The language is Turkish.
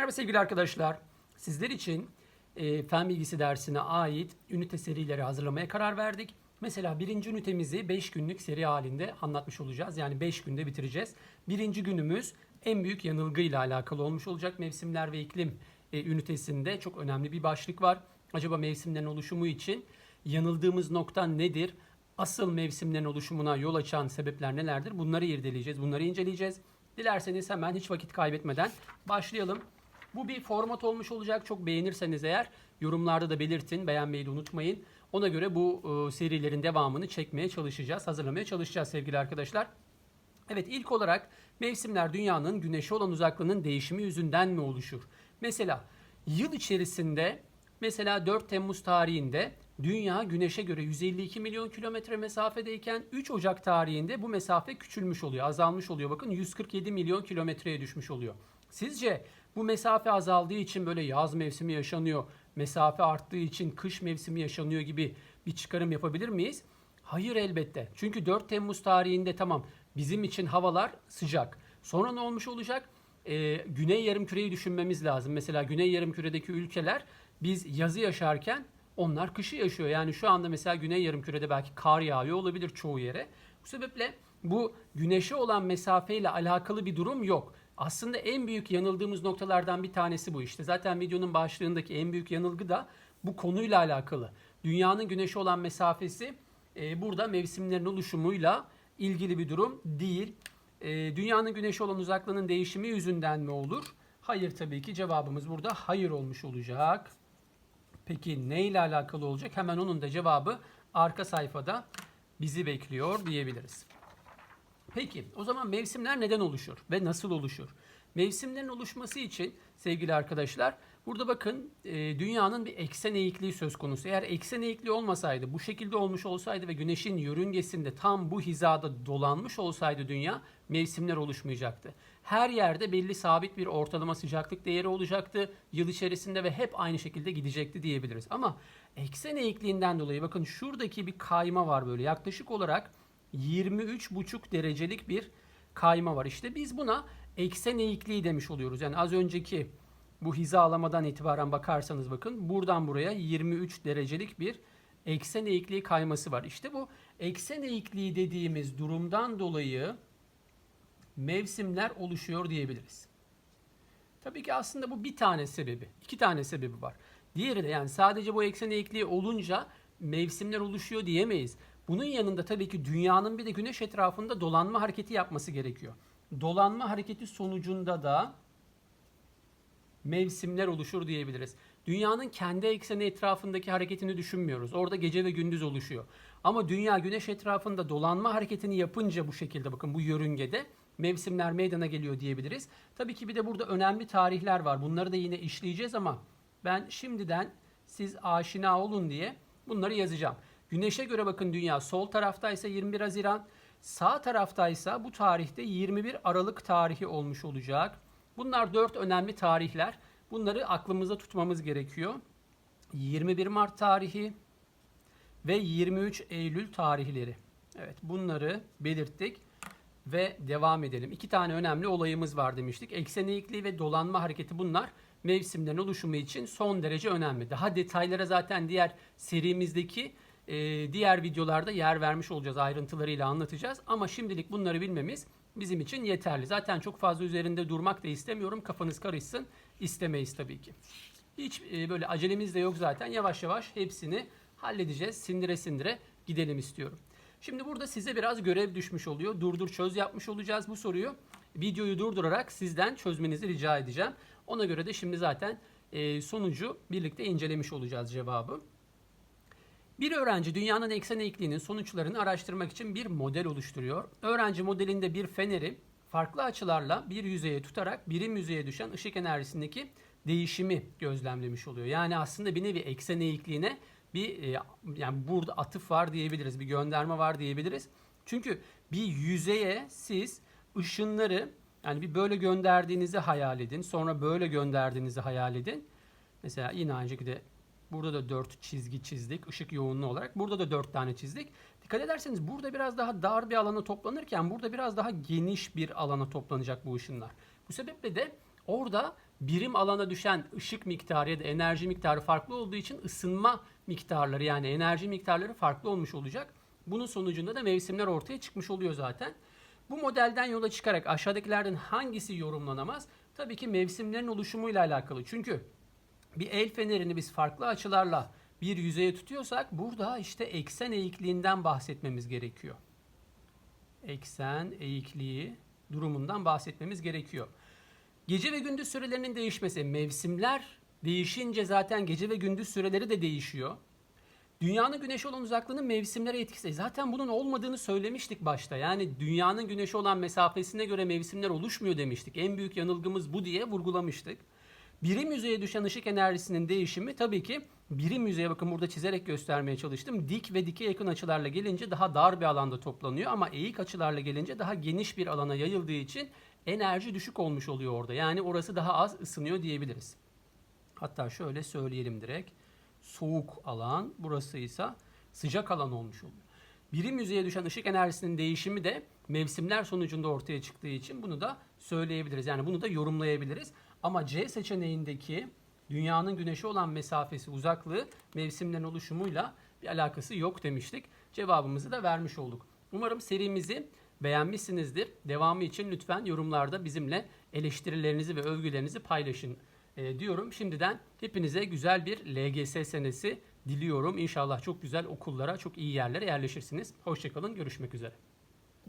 Merhaba sevgili arkadaşlar. Sizler için e, fen bilgisi dersine ait ünite serileri hazırlamaya karar verdik. Mesela birinci ünitemizi 5 günlük seri halinde anlatmış olacağız. Yani 5 günde bitireceğiz. Birinci günümüz en büyük yanılgıyla alakalı olmuş olacak. Mevsimler ve iklim e, ünitesinde çok önemli bir başlık var. Acaba mevsimlerin oluşumu için yanıldığımız nokta nedir? Asıl mevsimlerin oluşumuna yol açan sebepler nelerdir? Bunları irdeleyeceğiz, bunları inceleyeceğiz. Dilerseniz hemen hiç vakit kaybetmeden başlayalım. Bu bir format olmuş olacak. Çok beğenirseniz eğer yorumlarda da belirtin. Beğenmeyi de unutmayın. Ona göre bu e, serilerin devamını çekmeye çalışacağız, hazırlamaya çalışacağız sevgili arkadaşlar. Evet ilk olarak mevsimler dünyanın güneşe olan uzaklığının değişimi yüzünden mi oluşur? Mesela yıl içerisinde mesela 4 Temmuz tarihinde dünya güneşe göre 152 milyon kilometre mesafedeyken 3 Ocak tarihinde bu mesafe küçülmüş oluyor, azalmış oluyor. Bakın 147 milyon kilometreye düşmüş oluyor. Sizce bu mesafe azaldığı için böyle yaz mevsimi yaşanıyor, mesafe arttığı için kış mevsimi yaşanıyor gibi bir çıkarım yapabilir miyiz? Hayır elbette. Çünkü 4 Temmuz tarihinde tamam bizim için havalar sıcak. Sonra ne olmuş olacak? Ee, Güney Yarımküreyi düşünmemiz lazım. Mesela Güney Yarımküre'deki ülkeler biz yazı yaşarken onlar kışı yaşıyor. Yani şu anda mesela Güney Yarımküre'de belki kar yağıyor olabilir çoğu yere. Bu sebeple bu güneşe olan mesafeyle alakalı bir durum yok. Aslında en büyük yanıldığımız noktalardan bir tanesi bu işte. Zaten videonun başlığındaki en büyük yanılgı da bu konuyla alakalı. Dünyanın güneşe olan mesafesi e, burada mevsimlerin oluşumuyla ilgili bir durum değil. E, dünyanın güneşe olan uzaklığının değişimi yüzünden mi olur? Hayır tabii ki cevabımız burada hayır olmuş olacak. Peki ne ile alakalı olacak? Hemen onun da cevabı arka sayfada bizi bekliyor diyebiliriz. Peki o zaman mevsimler neden oluşur ve nasıl oluşur? Mevsimlerin oluşması için sevgili arkadaşlar burada bakın e, dünyanın bir eksen eğikliği söz konusu. Eğer eksen eğikliği olmasaydı bu şekilde olmuş olsaydı ve güneşin yörüngesinde tam bu hizada dolanmış olsaydı dünya mevsimler oluşmayacaktı. Her yerde belli sabit bir ortalama sıcaklık değeri olacaktı yıl içerisinde ve hep aynı şekilde gidecekti diyebiliriz. Ama eksen eğikliğinden dolayı bakın şuradaki bir kayma var böyle yaklaşık olarak 23,5 derecelik bir kayma var. İşte biz buna eksen eğikliği demiş oluyoruz. Yani az önceki bu hizalamadan itibaren bakarsanız bakın buradan buraya 23 derecelik bir eksen eğikliği kayması var. İşte bu eksen eğikliği dediğimiz durumdan dolayı mevsimler oluşuyor diyebiliriz. Tabii ki aslında bu bir tane sebebi. iki tane sebebi var. Diğeri de yani sadece bu eksen eğikliği olunca mevsimler oluşuyor diyemeyiz. Bunun yanında tabii ki dünyanın bir de güneş etrafında dolanma hareketi yapması gerekiyor. Dolanma hareketi sonucunda da mevsimler oluşur diyebiliriz. Dünyanın kendi ekseni etrafındaki hareketini düşünmüyoruz. Orada gece ve gündüz oluşuyor. Ama dünya güneş etrafında dolanma hareketini yapınca bu şekilde bakın bu yörüngede mevsimler meydana geliyor diyebiliriz. Tabii ki bir de burada önemli tarihler var. Bunları da yine işleyeceğiz ama ben şimdiden siz aşina olun diye bunları yazacağım. Güneşe göre bakın dünya sol taraftaysa 21 Haziran, sağ taraftaysa bu tarihte 21 Aralık tarihi olmuş olacak. Bunlar dört önemli tarihler. Bunları aklımızda tutmamız gerekiyor. 21 Mart tarihi ve 23 Eylül tarihleri. Evet bunları belirttik ve devam edelim. İki tane önemli olayımız var demiştik. Eksen eğikliği ve dolanma hareketi bunlar mevsimlerin oluşumu için son derece önemli. Daha detaylara zaten diğer serimizdeki e, diğer videolarda yer vermiş olacağız. Ayrıntılarıyla anlatacağız. Ama şimdilik bunları bilmemiz bizim için yeterli. Zaten çok fazla üzerinde durmak da istemiyorum. Kafanız karışsın. İstemeyiz tabii ki. Hiç e, böyle acelemiz de yok zaten. Yavaş yavaş hepsini halledeceğiz. Sindire sindire gidelim istiyorum. Şimdi burada size biraz görev düşmüş oluyor. Durdur çöz yapmış olacağız bu soruyu. Videoyu durdurarak sizden çözmenizi rica edeceğim. Ona göre de şimdi zaten e, sonucu birlikte incelemiş olacağız cevabı. Bir öğrenci dünyanın eksen eğikliğinin sonuçlarını araştırmak için bir model oluşturuyor. Öğrenci modelinde bir feneri farklı açılarla bir yüzeye tutarak birim yüzeye düşen ışık enerjisindeki değişimi gözlemlemiş oluyor. Yani aslında bir nevi eksen eğikliğine bir e, yani burada atıf var diyebiliriz, bir gönderme var diyebiliriz. Çünkü bir yüzeye siz ışınları yani bir böyle gönderdiğinizi hayal edin, sonra böyle gönderdiğinizi hayal edin. Mesela yine aynı şekilde Burada da 4 çizgi çizdik ışık yoğunluğu olarak. Burada da 4 tane çizdik. Dikkat ederseniz burada biraz daha dar bir alana toplanırken burada biraz daha geniş bir alana toplanacak bu ışınlar. Bu sebeple de orada birim alana düşen ışık miktarı ya da enerji miktarı farklı olduğu için ısınma miktarları yani enerji miktarları farklı olmuş olacak. Bunun sonucunda da mevsimler ortaya çıkmış oluyor zaten. Bu modelden yola çıkarak aşağıdakilerden hangisi yorumlanamaz? Tabii ki mevsimlerin oluşumuyla alakalı. Çünkü bir el fenerini biz farklı açılarla bir yüzeye tutuyorsak burada işte eksen eğikliğinden bahsetmemiz gerekiyor. Eksen eğikliği durumundan bahsetmemiz gerekiyor. Gece ve gündüz sürelerinin değişmesi, mevsimler değişince zaten gece ve gündüz süreleri de değişiyor. Dünyanın güneşe olan uzaklığının mevsimlere etkisi. Zaten bunun olmadığını söylemiştik başta. Yani dünyanın güneşe olan mesafesine göre mevsimler oluşmuyor demiştik. En büyük yanılgımız bu diye vurgulamıştık. Birim yüzeye düşen ışık enerjisinin değişimi tabii ki birim yüzeye bakın burada çizerek göstermeye çalıştım. Dik ve dike yakın açılarla gelince daha dar bir alanda toplanıyor ama eğik açılarla gelince daha geniş bir alana yayıldığı için enerji düşük olmuş oluyor orada. Yani orası daha az ısınıyor diyebiliriz. Hatta şöyle söyleyelim direkt. Soğuk alan, burası ise sıcak alan olmuş oluyor. Birim yüzeye düşen ışık enerjisinin değişimi de mevsimler sonucunda ortaya çıktığı için bunu da söyleyebiliriz. Yani bunu da yorumlayabiliriz. Ama C seçeneğindeki dünyanın güneşe olan mesafesi, uzaklığı mevsimlerin oluşumuyla bir alakası yok demiştik. Cevabımızı da vermiş olduk. Umarım serimizi beğenmişsinizdir. Devamı için lütfen yorumlarda bizimle eleştirilerinizi ve övgülerinizi paylaşın e, diyorum. Şimdiden hepinize güzel bir LGS senesi diliyorum. İnşallah çok güzel okullara, çok iyi yerlere yerleşirsiniz. Hoşçakalın, görüşmek üzere.